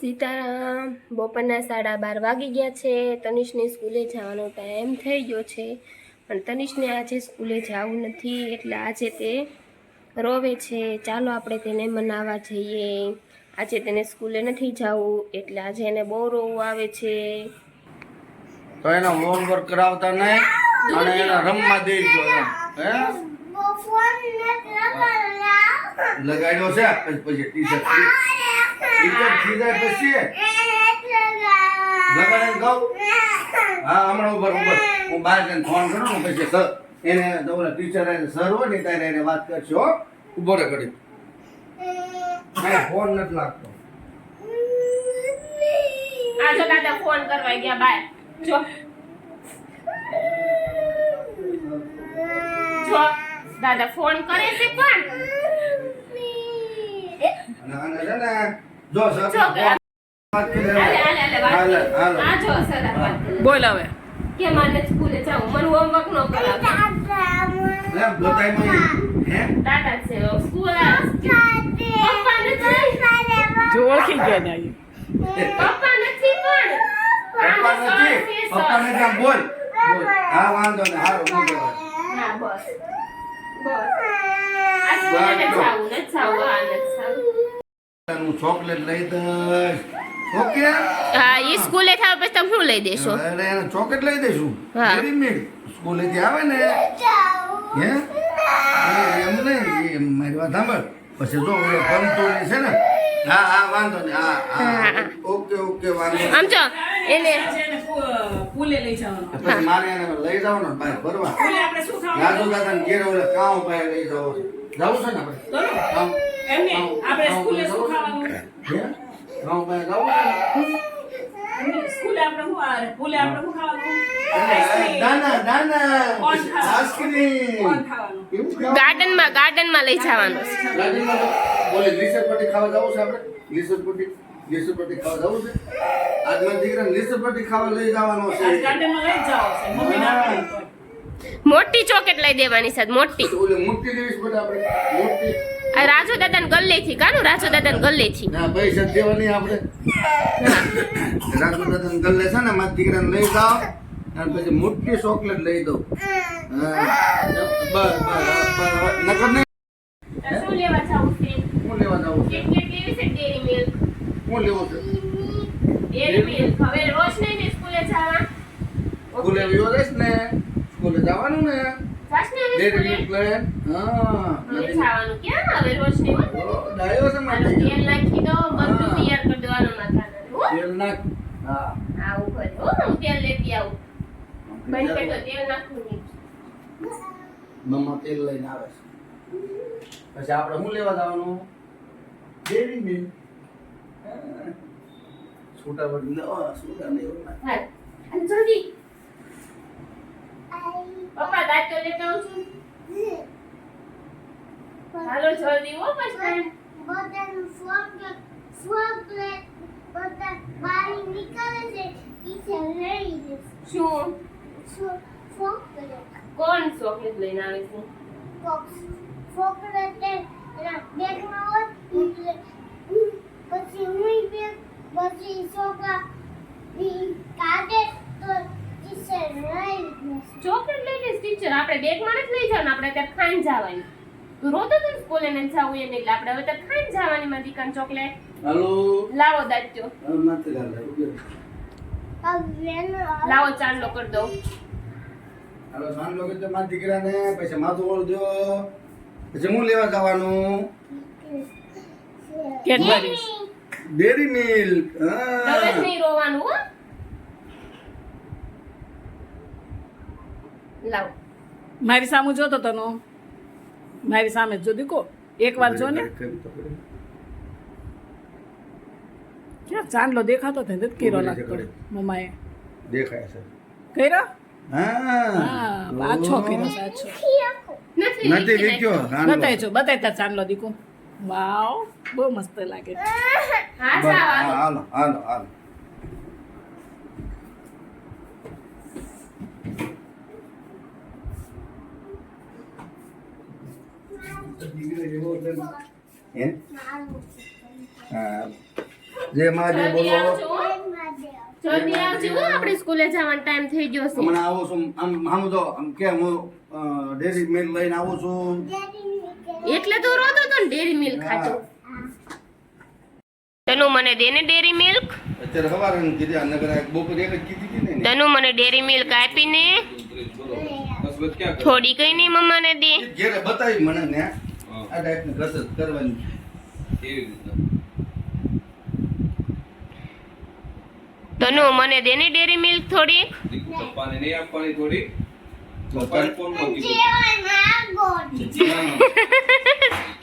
સીતારામ બપોરના સાડા બાર વાગી ગયા છે. તનિષને સ્કૂલે જવાનો ટાઈમ થઈ ગયો છે. પણ તનિષને આજે સ્કૂલે જવું નથી એટલે આજે તે રોવે છે. ચાલો આપણે તેને મનાવવા જઈએ. આજે તેને સ્કૂલે નથી જવું એટલે આજે એને બહુ રોવું આવે છે. તો એનો હોમવર્ક કરાવતા નહીં અને એને રમવા દેજો એમ. હે? લગાડ્યો છે? પછી પછી પછી? લગાડે કહું હા હમણાં ઉપર ઉપર હું બહાર જઈને ફોન કરું ને પછી સર એને તમારા ટીચર એને સર હોય ને ત્યારે એને વાત કરશે હો. ઊભો રે ઘડી કાંઈ ફોન નથી લાગતો. આ જો દાદા ફોન કરવા ગયા બાય. જો. જો દાદા ફોન કરે છે પણ. ના ના ના ને જો સર. બોલ હવે. કે મારે સ્કૂલે જાવ મને હોમવર્ક નો જો ઓળખી ગયા ને. પપ્પા નથી પણ. પપ્પા નથી. પપ્પા નથી આમ બોલ. બોલ. હા વાંધો ને હારું હા બસ. બસ. આ સ્કૂલે નથી ને નથી આ ને જાવું હું ચોકલેટ લઈ દઈશ. ઓકે? હા ઈ સ્કૂલે થાવ પછી તમે શું લઈ દેશો? અરે એને ચોકલેટ લઈ દઈશું. હા. ડેરી મિલ્ક સ્કૂલેથી આવે ને? હે? એમ નહીં એ મારી વાત સાંભળ. પછી જો ઓલો કંતુરી છે ને? હા હા વાંધો નહીં. હા. હા. ઓકે ઓકે વાંધો નહીં. આમ જો એને પુલે લઈ જવાનું. પછી મારે એને લઈ જાવ ભાઈ ભરવા ફરવા. આપણે શું ખાવાનું? રાજુ દાદાને ઘેર ઓલે કામ ભાઈ લઈ જવો જવું છે ને આપણે? ચલો. કામ એમ નહીં, કામ- આપણે સ્કૂલે શું ખાવાનું? કામ પાસે જવું છે ને? એમ નહીં, સ્કૂલે આપણે શું આ પુલે આપણે શું ખાવાનું? દાના દાના આઈસ્ક્રીમ કોણ ખાવાનું? કેવું ખાવાનું? ગાર્ડનમાં ગાર્ડનમાં લઈ જવાનું. ગાર્ડનમાં બોલે લીસર પટ્ટી ખાવા જવું છે આપણે? લીસર પટ્ટી લીસર ખાવા જવું છે? આજ મારા દીકરાને લીસર ખાવા લઈ જવાનો છે. લઈ જ છે. મમ્મી ના મોટી ચોકેટ લઈ દેવાની છે મોટી. ઓલી મોટી લેવી છે આપણે. મોટી આ રાજુ દાદાને ગલ્લેથી કાનું રાજુ દાદાને ગલ્લેથી? ના પૈસા દેવાની આપણે. રાજુ દાદાને ગલ્લે છે ને મારા દીકરાને લઈ જાઓ. અને પછી મોટી ચોકલેટ લઈ દઉં. બસ બસ બસ નકર નહીં. શું લેવા જાવું છે? હું લેવા જાવ છું કેટલી લેવી છે? Dairy milk. હું લેવો છે? ડેરી હવે રોજ નહીં ને સ્કૂલે જવા. વિયો ને? જવાનું ને? તેલ મમ્મા લઈને આવે છે. પછી આપણે શું લેવા જવાનું? Dairy Milk. છૂટા વળી ના છૂટા લેવા હાલ. અને જલ્દી. પપ્પા દાંત તો લેતા આવું છું. હાલો જલ્દી હો પછી. શું? કોણ ચોકલેટ લઈને આવે છે? પછી હું બે પછી છોકરા કાઢે તો ટીચર લઈ ચોકલેટ લઈ લઈશ ટીચર આપણે બેગમાં નથી લઈ જવાનું. આપણે ત્યાં ખાઈને જવાની. રોતો તો સ્કૂલે ને જવું એને એટલે આપણે હવે ત્યાં ખાઈને જવાની માં દીકન ચોકલેટ. હાલો? લાવો રહો. લાવો ચાંદલો કરી દઉં. હાલો તો મારા દીકરાને પછી માથું ઓળ દો. પછી હું લેવા જવાનું? Cadbury Dairy Milk. હા. નહીં રોવાનું હો. લાવો. મારી સામે જોતો તનો. મારી સામે જો દીકો એક વાર જો ને. ક્યાં ચાંદલો દેખાતો થાય નથી કર્યો લાગતો. મમ્માએ. દેખાય છે. કર્યો? હા. પાછો આછો કર્યો છે નથી વિક્યો. છો બતાય તાર ચાંદલો દીકો. વાવ બહુ મસ્ત લાગે. હાલો હાલો હાલો. જે માં જે બોલો. આપણે સ્કૂલે જવાનો ટાઈમ થઈ ગયો છે. હમણાં આવું છું. આમ આમ તો આમ કે હું ડેરી મિલ્ક લઈને આવું છું. એટલે તો રોતો તો ને ડેરી મિલ્ક ખાતો. તનુ મને દે ને ડેરી મિલ્ક અત્યારે સવારે કીધી આ નગર બપોરે એક જ કીધી હતી ને તનુ મને ડેરી મિલ્ક આપીને થોડી કઈ નહીં મમ્માને દે. એ ઘેરે બતાવી મને ને આ ટાઈપની કસરત કરવાની તનુ મને દે ને ડેરી મિલ્ક થોડીક. પપ્પાને નહીં આપવાની થોડી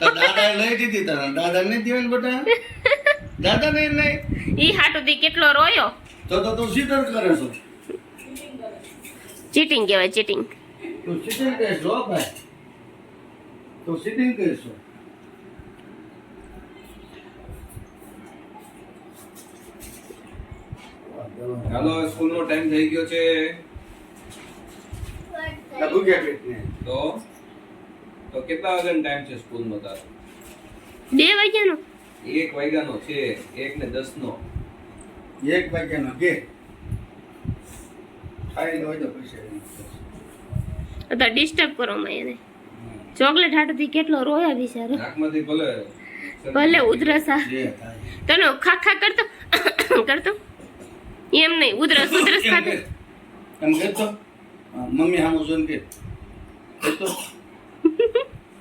દાદા લઈ દીધી તને દાદા નહીં દેવાની બેટા? દાદા નહીં નહીં. ઈ હાટુથી કેટલો રોયો? તો તો તું સીટર કરે છો. ચીટિંગ કહેવાય ચીટિંગ તું સીટિંગ કહેશો હો ભાઈ. તું સીટિંગ કહેશો ચાલો હવે સ્કૂલનો ટાઈમ થઈ ગયો છે. ભૂખ્યા તો તો કેટલા વાગ્યાનો ટાઈમ છે સ્કૂલમાં તારો? બે વાગ્યાનો. એક વાગ્યાનો છે એક ને દસ નો. એક વાગ્યાનો કે? ખાઈ લો તો પૈસા અત્યારે ડિસ્ટર્બ કરો માં એને. ચોકલેટ હાટુથી કેટલો રોયા બિચારો નાકમાંથી ભલે ભલે ઉધરસ. તને ખા ખા કરતો? કરતો? એમ નહીં ઉધરસ ઉધરસ એમ ખાતો કે? એમ કહેતો હા, મમ્મી સામું જોઈને કે તો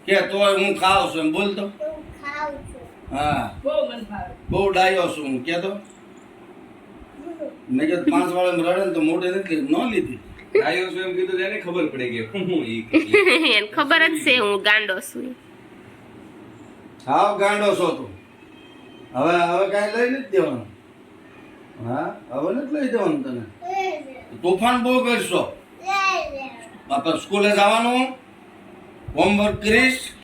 કે તો હું ખાવ છું એમ બોલતો હા બહુ મન ભાવે બહુ ડાયો છું હું કહેતો મેં કે પાંચ વાળા રડે ને તો મોઢે નથી ન લીધી. ડાયો છું એમ કીધું એને ખબર પડી કે હું કે. એને ખબર જ છે હું ગાંડો છું. હાવ ગાંડો છો તું. હવે હવે કાંઈ લઈ નથી દેવાનું. હા હવે નથી લઈ દેવાનું તને. તોફાન બહુ કરશો. બાપા સ્કૂલે જવાનું. હોમવર્ક કરીશ.